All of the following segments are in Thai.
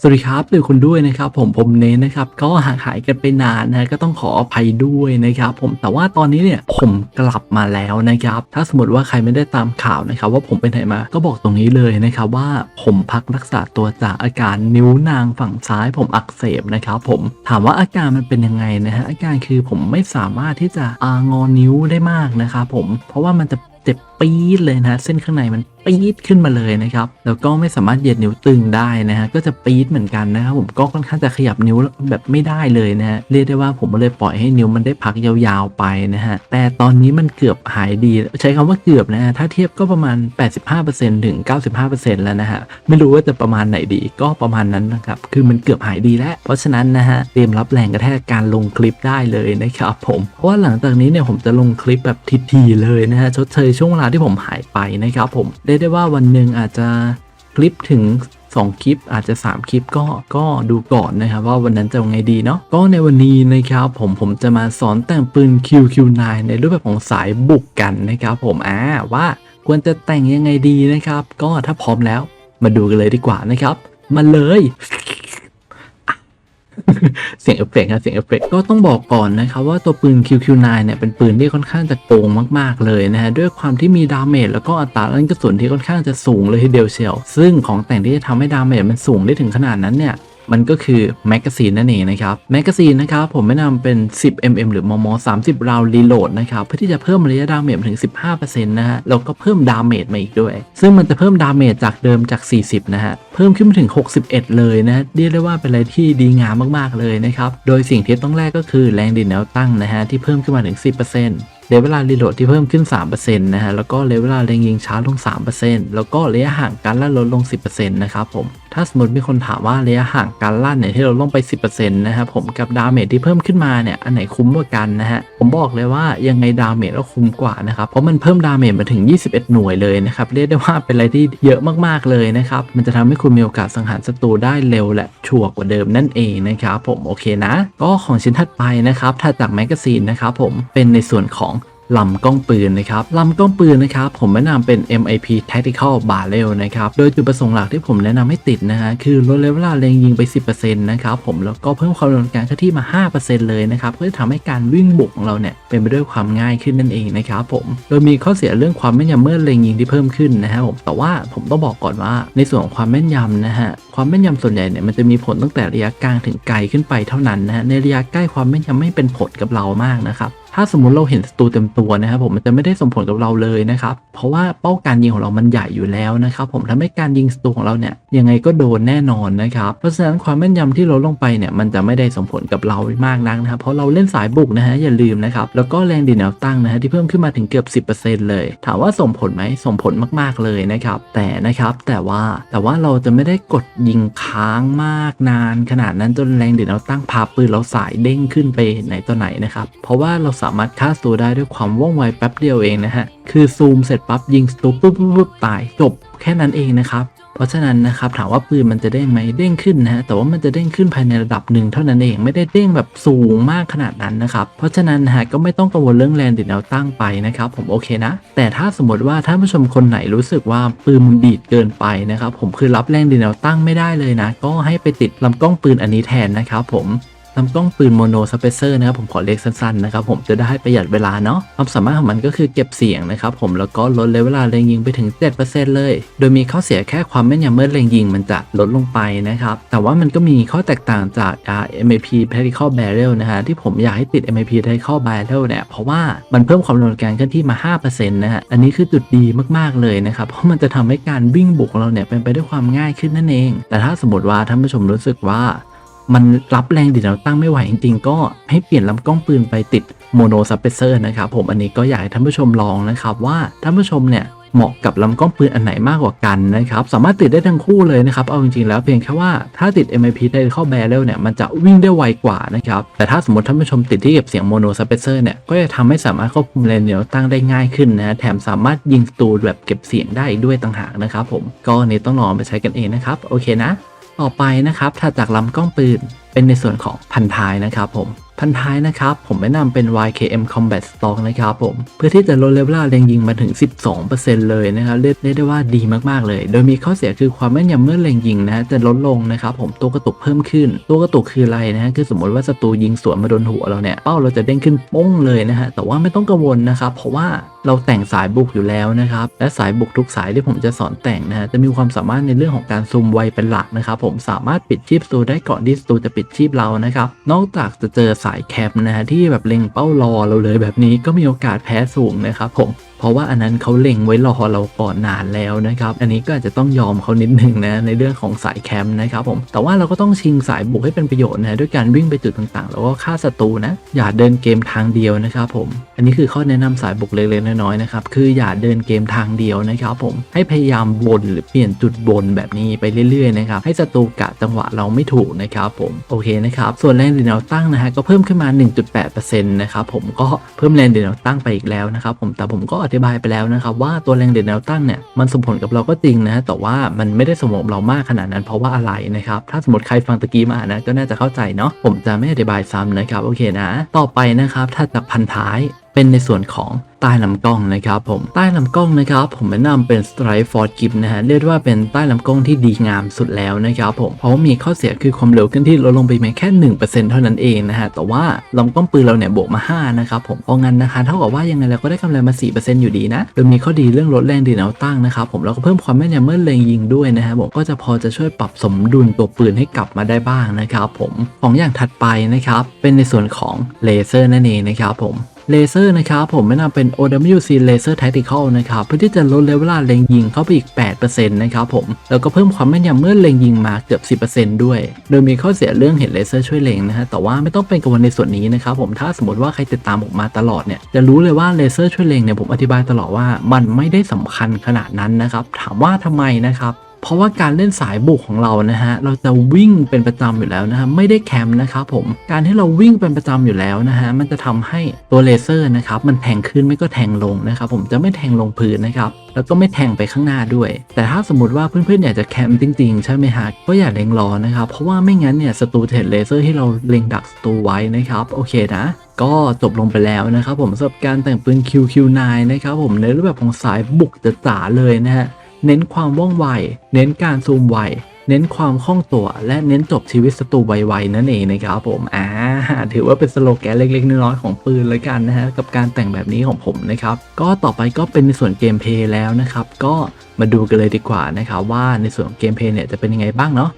สวัสดีครับหรือคุณด้วยนะครับผมผมเน้นนะครับก็ห่างหายกันไปนานนะก็ต้องขออภัยด้วยนะครับผมแต่ว่าตอนนี้เนี่ยผมกลับมาแล้วนะครับถ้าสมมติว่าใครไม่ได้ตามข่าวนะครับว่าผมไปไหนมาก็บอกตรงนี้เลยนะครับว่าผมพักรักษาตัวจากอาการนิ้วนางฝั่งซ้ายผมอักเสบนะครับผมถามว่าอาการมันเป็นยังไงนะฮะอาการคือผมไม่สามารถที่จะอางอนิ้วได้มากนะครับผมเพราะว่ามันจะเจ็บ ปี๊ดเลยนะ เส้นข้างในมันปี๊ดขึ้นมาเลยนะครับ แล้วก็ไม่สามารถเหยียดนิ้วตึงได้นะฮะ ก็จะปี๊ดเหมือนกันนะครับผม ก็ค่อนข้างจะขยับนิ้วแบบไม่ได้เลยนะฮะ เรียกได้ว่าผมเลยปล่อยให้นิ้วมันได้พักยาวๆไปนะฮะ แต่ตอนนี้มันเกือบหายดี ใช้คำว่าเกือบนะฮะ ถ้าเทียบก็ประมาณ 85%ถึง 95%แล้วนะฮะ ไม่รู้ว่าจะประมาณไหนดี ก็ประมาณนั้นนะครับ คือมันเกือบหายดีแล้ว เพราะฉะนั้นนะฮะ เตรียมรับแรงกระแทกการลงคลิปได้เลยนะครับผม เพราะว่าหลังจากนี้เนี่ยผมจะลงคลิปแบบทีๆเลยนะฮะ ชดเชยช่วงเวลาที่ผมหายไปนะครับผมเรียกได้ว่าวันหนึ่งอาจจะคลิปถึง 2 คลิปอาจจะ 3 คลิปก็ก็ดูก่อนนะครับ ว่าวันนั้นจะยังไงดีเนาะก็ในวันนี้นะครับ ผมผมจะมาสอนแต่งปืน QQ9 ในรูปแบบของสายบุกกันนะครับ ผมอ่าว่าควรจะแต่งยังไงดีนะครับ ก็ถ้าพร้อมแล้วมาดูกันเลยดีกว่านะครับ มาเลย เสียงเอฟเฟกต์ครับเสียงเอฟเฟกต์ก็ต้องบอกก่อนนะครับว่าตัวปืน QQ9 เนี่ยเป็นปืนที่ค่อนข้างจะโกงมาก ๆ เลยนะฮะด้วยความที่มีดาเมจแล้วก็อัตราลั่นกระสุนที่ค่อนข้างจะสูงเลยทีเดียวเชียว ซึ่งของแต่งที่จะทำให้ดาเมจมันสูงได้ถึงขนาดนั้นเนี่ย มันก็คือแมกกาซีนนั่นเองนะครับแมกกาซีนนะครับผมแนะนำเป็น 10 mm หรือมม 30 ราวรีโหลดนะครับเพื่อที่จะเพิ่มระยะดาเมจถึง 15%นะฮะแล้วก็เพิ่มดาเมจมาอีกด้วย ซึ่งมันจะเพิ่มดาเมจจากเดิมจาก 40 นะฮะเพิ่มขึ้นมาถึง 61 เลยนะฮะเรียกได้ว่าเป็นอะไรที่ดีงามมากๆเลยนะครับโดยสิ่งที่ต้องแรกก็คือแรงดินแนวตั้งนะฮะที่เพิ่มขึ้นมาถึง 10% เลเวลารีโหลดที่เพิ่มขึ้น 3%นะฮะ แล้วก็เลเวลาเล็งยิงช้าลง 3%แล้วก็ระยะห่างการลั่นลดลง 10%นะครับผม ถ้าสมมติมีคนถามว่าระยะห่างการลั่นเนี่ยที่เราลงไป 10%นะครับผมกับดาเมจที่เพิ่มขึ้นมาเนี่ยอันไหนคุ้มกว่ากันนะฮะ ผมบอกเลยว่ายังไงดาเมจก็คุ้มกว่านะครับ เพราะมันเพิ่มดาเมจมาถึง 21 หน่วยเลยนะครับ เรียกได้ว่าเป็นอะไรที่เยอะมากๆเลยนะครับ มันจะทำให้คุณมีโอกาสสังหารศัตรูได้เร็วและชัวร์กว่าเดิมนั่นเองนะครับผม โอเคนะ ก็ของชิ้นถัดไปนะครับถัดจากแมกกาซีนนะครับผม เป็นในส่วนของ ลำกล้องปืนนะครับลำกล้องปืนนะครับผมแนะนำเป็น MIP Tactical Barrel นะครับโดยจุดประสงค์หลักที่ผมแนะนำให้ติดนะฮะคือลดเลเวลาเล็งยิงไป 10%นะครับผมแล้วก็เพิ่มความเร็วในการเคลื่อนที่มา 5%เลยนะครับเพื่อทำให้การวิ่งบุกของเราเนี่ยเป็นไปด้วยความง่ายขึ้นนั่นเองนะครับผมโดยมีข้อเสียเรื่องความแม่นยำเมื่อเล็งยิงที่เพิ่มขึ้นนะฮะผมแต่ว่าผมต้องบอกก่อนว่า ในส่วนของความแม่นยำนะฮะความแม่นยำส่วนใหญ่เนี่ยมันจะมีผลตั้งแต่ระยะกลางถึงไกลขึ้นไปเท่านั้นนะฮะในระยะใกล้ความแม่นยำไม่เป็นผลกับเรามากนะครับ ถ้าสมมติเราเห็นศัตรูเต็มตัวนะครับผมมันจะไม่ได้ส่งผลกับเราเลยนะครับ เพราะว่าเป้าการยิงของเรามันใหญ่อยู่แล้วนะครับผมทำให้การยิงศัตรูของเราเนี่ยยังไงก็โดนแน่นอนนะครับ เพราะฉะนั้นความแม่นยำที่ลดลงไปเนี่ยมันจะไม่ได้ส่งผลกับเรามากนักนะครับเพราะเราเล่นสายบุกนะฮะอย่าลืมนะครับแล้วก็แรงดีแนวตั้งนะฮะที่เพิ่มขึ้นมาถึงเกือบ 10%เลย ถามว่าส่งผลไหมส่งผลมากๆเลยนะครับแต่นะครับแต่ว่าแต่ว่าเราจะไม่ได้กดยิงค้างมากนาน ขนาดนั้นจนแรงดีแนวตั้งพาปืนเราสายเด้งขึ้นไปไหนต่อไหนนะครับเพราะว่าเราสาามารถฆ่าศัตรูได้ด้วยความว่องไวแป๊บเดียวเองนะฮะ คือซูมเสร็จปั๊บยิงสตูปุ๊บปุ๊บปุ๊บตายจบแค่นั้นเองนะครับ เพราะฉะนั้นนะครับถามว่าปืนมันจะเด้งไหมเด้งขึ้นนะฮะแต่ว่ามันจะเด้งขึ้นภายในระดับหนึ่งเท่านั้นเองไม่ได้เด้งแบบสูงมากขนาดนั้นนะครับ เพราะฉะนั้นฮะก็ไม่ต้องกังวลเรื่องแรงดิดแนวตั้งไปนะครับผมโอเคนะ แต่ถ้าสมมติว่าท่านผู้ชมคนไหนรู้สึกว่าปืนมันดีดเกินไปนะครับผมคือรับแรงดิดแนวตั้งไม่ได้เลยนะ ก็ให้ไปติดลำกล้องปืนอันนี้แทนนะครับผม ลำกล้องปืนโมโนสเปเซอร์นะครับผมขอเรียกสั้นๆนะครับผมจะได้ประหยัดเวลาเนาะความสามารถของมันก็คือเก็บเสียงนะครับผมแล้วก็ลดเลเวลาเล็งยิงไปถึง 7%เลย โดยมีข้อเสียแค่ความแม่นยำเมื่อเล็งยิงมันจะลดลงไปนะครับแต่ว่ามันก็มีข้อแตกต่างจาก MAP Tactical Barrel นะฮะที่ผมอยากให้ติด MAP Tactical Barrel เนี่ยเพราะว่ามันเพิ่มความเร็วในการเคลื่อนที่มา 5%นะฮะอันนี้คือจุดดีมากๆเลยนะครับเพราะมันจะทำให้การวิ่งบุกของเราเนี่ยเป็นไปด้วยความง่ายขึ้นนั่นเอง แต่ถ้าสมมติว่าท่านผู้ชมรู้สึกว่า มันรับแรงดีดแนวตั้งไม่ไหวจริงๆ ก็ให้เปลี่ยนลำกล้องปืนไปติดโมโนซับเปเซอร์นะครับผมอันนี้ก็อยากให้ท่านผู้ชมลองนะครับว่าท่านผู้ชมเนี่ยเหมาะกับลำกล้องปืนอันไหนมากกว่ากันนะครับ สามารถติดได้ทั้งคู่เลยนะครับ เอาจริงๆแล้วเพียงแค่ว่าถ้าติด MIP ได้เข้าแบเรลเนี่ยมันจะวิ่งได้ไวกว่านะครับ แต่ถ้าสมมติท่านผู้ชมติดที่เก็บเสียงโมโนซับเปเซอร์เนี่ย ก็จะทำให้สามารถควบคุมแรงแนวตั้งได้ง่ายขึ้นนะ แถมสามารถยิงตรูแบบเก็บเสียงได้อีกด้วยต่างหากนะครับผม ก็อันนี้ต้องลองไปใช้กันเองนะครับ โอเคนะ ต่อไปนะครับถัดจากลำกล้องปืน เป็นในส่วนของพันท้ายนะครับผมพันท้ายนะครับ ผมแนะนำเป็น YKM Combat Stock นะครับผม เพื่อที่จะลดเลเวลแรงยิงมาถึง 12%เลยนะครับเรียกได้ว่าดีมากๆเลย โดยมีข้อเสียคือความแม่นยำเมื่อแรงยิงนะจะลดลงนะครับผมตัวกระตุกเพิ่มขึ้น ตัวกระตุกคืออะไรนะฮะคือสมมติว่าศัตรูยิงสวนมาโดนหัวเราเนี่ยเป้าเราจะเด้งขึ้นป้งเลยนะฮะแต่ว่าไม่ต้องกังวลนะครับเพราะว่าเราแต่งสายบุกอยู่แล้วนะครับและสายบุกทุกสายที่ผมจะสอนแต่งนะฮะจะมีความสามารถในเรื่องของการซูมไวเป็นหลักนะครับผมสามารถปิดชีพศัตรูได้ก่อนที่ศัตรูจะปิดชีพเรานะครับ นอกจากจะเจอสายแคปนะฮะที่แบบเล็งเป้ารอเราเลยแบบนี้ก็มีโอกาสแพ้สูงนะครับผม เพราะว่าอันนั้นเขาเล็งไว้รอเราก่อนนานแล้วนะครับ อันนี้ก็อาจจะต้องยอมเขานิดหนึ่งนะในเรื่องของสายแคมป์นะครับผม แต่ว่าเราก็ต้องชิงสายบุกให้เป็นประโยชน์นะด้วยการวิ่งไปจุดต่างๆ แล้วก็ฆ่าศัตรูนะ อย่าเดินเกมทางเดียวนะครับผม อันนี้คือข้อแนะนำสายบุกเล็กๆน้อยๆนะครับ คืออย่าเดินเกมทางเดียวนะครับผม ให้พยายามวนหรือเปลี่ยนจุดวนแบบนี้ไปเรื่อยๆนะครับ ให้ศัตรูกะจังหวะเราไม่ถูกนะครับผม โอเคนะครับ ส่วนแรงดึงแนวตั้งนะฮะก็เพิ่มขึ้นมา 1.8%นะครับผม ก็เพิ่มแรงดึงแนวตั้งไปอีกแล้วนะครับผม แต่ผมก็ออธิบายไปแล้วนะครับว่าตัวแรงเด่นแนวตั้งเนี่ยมันส่งผลกับเราก็จริงนะ แต่ว่ามันไม่ได้ส่งผลกับเรามากขนาดนั้นเพราะว่าอะไรนะครับถ้าสมมติใครฟังตะกี้มานะก็น่าจะเข้าใจเนาะผมจะไม่อธิบายซ้ำนะครับโอเคนะ ต่อไปนะครับถ้าจากพันท้ายเป็นในส่วนของ ใต้ลำกล้องนะครับผมใต้ลำกล้องนะครับผมแนะนำเป็น Strike for Grip นะฮะเรียกว่าเป็นใต้ลำกล้องที่ดีงามสุดแล้วนะครับผมเพราะว่ามีข้อเสียคือความเร็วขึ้นที่ลดลงไปเพียงแค่ 1%เท่านั้นเองนะฮะแต่ว่าลำกล้องปืนเราเนี่ยบวกมา 5 นะครับผมเพราะงั้นนะคะเท่ากับว่ายังไงเราก็ได้กำไรมา 4%อยู่ดีนะโดยมีข้อดีเรื่องลดแรงดีแนวตั้งนะครับผมแล้วก็เพิ่มความแม่นยำเมื่อเล็งยิงด้วยนะฮะผมก็จะพอจะช่วยปรับสมดุลตัวปืนให้กลับมาได้บ้างนะครับผมของอย่างถัดไปนะครับเป็นในส่วนของเลเซอร์นั่นเองนะครับผม เลเซอร์นะครับผมแนะนำเป็น OWC Laser Tactical นะครับเพื่อที่จะลดเลเวลาเล็งยิงเข้าไปอีก 8%นะครับผมแล้วก็เพิ่มความแม่นยำเมื่อเล็งยิงมาเกือบ 10%ด้วย โดยมีข้อเสียเรื่องเห็นเลเซอร์ช่วยเล็งนะฮะแต่ว่าไม่ต้องเป็นกังวลในส่วนนี้นะครับผมถ้าสมมติว่าใครติดตามผมมาตลอดเนี่ยจะรู้เลยว่าเลเซอร์ช่วยเล็งเนี่ยผมอธิบายตลอดว่ามันไม่ได้สำคัญขนาดนั้นนะครับถามว่าทำไมนะครับ เพราะว่าการเล่นสายบุกของเรานะฮะเราจะวิ่งเป็นประจำอยู่แล้วนะฮะไม่ได้แคมป์นะครับผมการที่เราวิ่งเป็นประจำอยู่แล้วนะฮะมันจะทำให้ตัวเลเซอร์นะครับมันแทงขึ้นไม่ก็แทงลงนะครับผมจะไม่แทงลงพื้นนะครับแล้วก็ไม่แทงไปข้างหน้าด้วย แต่ถ้าสมมติว่าเพื่อนๆอยากจะแคมป์จริงๆ ใช่ไหมฮะก็อย่าเล็งรอนะครับเพราะว่าไม่งั้นเนี่ยศัตรูเห็นเลเซอร์ที่เราเล็งดักศัตรูไว้นะครับโอเคนะก็จบลงไปแล้วนะครับผมสำหรับการแต่งปืน QQ9 นะครับผมในรูปแบบของสายบุกจ๋าเลยนะฮะ เน้นความว่องไว เน้นการซูมไว เน้นความคล่องตัว และเน้นจบชีวิตศัตรูไวๆนั่นเองนะครับผม อ่า ถือว่าเป็นสโลแกนเล็กๆน้อยๆของปืนเลยกันนะฮะ กับการแต่งแบบนี้ของผมนะครับ ก็ต่อไปก็เป็นในส่วนเกมเพลย์แล้วนะครับ ก็มาดูกันเลยดีกว่านะครับว่าในส่วนของเกมเพลย์เนี่ยจะเป็นยังไงบ้างเนาะ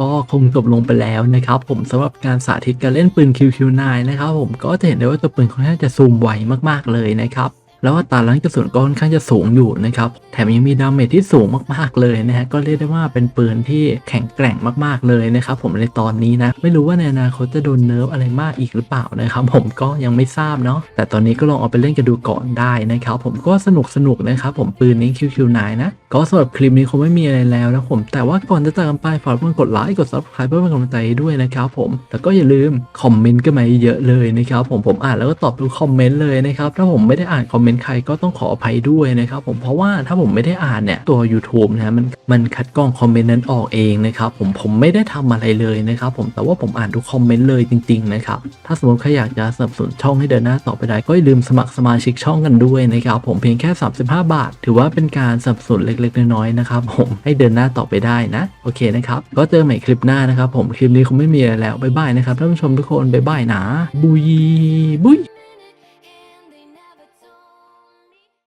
ก็คงจบลงไปแล้วนะครับผมสำหรับการสาธิตการเล่นปืน QQ9 นะครับผมก็จะเห็นได้ว่าตัวปืนค่อนข้างจะซูมไวมากๆเลยนะครับแล้วอัตราลั่นกระสุนก็ค่อนข้างจะสูงอยู่นะครับแถมยังมีดาเมจที่สูงมากๆเลยนะฮะก็เรียกได้ว่าเป็นปืนที่แข็งแกร่งมากๆเลยนะครับผมในตอนนี้นะไม่รู้ว่าในอนาคตจะโดนเนิร์ฟอะไรมากอีกหรือเปล่านะครับผมก็ยังไม่ทราบเนาะแต่ตอนนี้ก็ลองเอาไปเล่นกันดูก่อนได้นะครับผมก็สนุกสนุกๆนะครับผมปืนนี้ QQ9 นะก็สำหรับคลิปนี้คงไม่มีอะไรแล้วนะผม แต่ว่าก่อนจะจากกันไปฝากเพื่อนกดไลค์กด subscribe เพื่อเป็นกำลังใจด้วยนะครับผม แล้วก็อย่าลืมคอมเมนต์กันมาเยอะเลยนะครับผมผมอ่านแล้วก็ตอบทุกคอมเมนต์เลยนะครับถ้าผมไม่ได้อ่านคอมเมนต์ใครก็ต้องขออภัยด้วยนะครับผมเพราะว่าถ้าผมไม่ได้อ่านเนี่ยตัว YouTube นะฮะมันมันคัดกรองคอมเมนต์นั้นออกเองนะครับผมผมไม่ได้ทำอะไรเลยนะครับผมแต่ว่าผมอ่านทุกคอมเมนต์เลยจริงๆนะครับถ้าสมมติใครอยากจะสนับสนุนช่องให้เดินหน้าต่อไปได้ก็อย่าลืมสมัครสมาชิกช่องกันด้วยนะครับผมเพียงแค่ 35 บาท ถือว่าเป็นการสนับสนุนเล็กๆน้อยๆนะครับผมให้เดินหน้าต่อไปได้นะ โอเคนะครับ ก็เจอใหม่คลิปหน้านะครับผมคลิปนี้คงไม่มีอะไรแล้วบ๊ายบายนะครับท่านผู้ชมทุกคนบ๊ายบายนะบุยบุย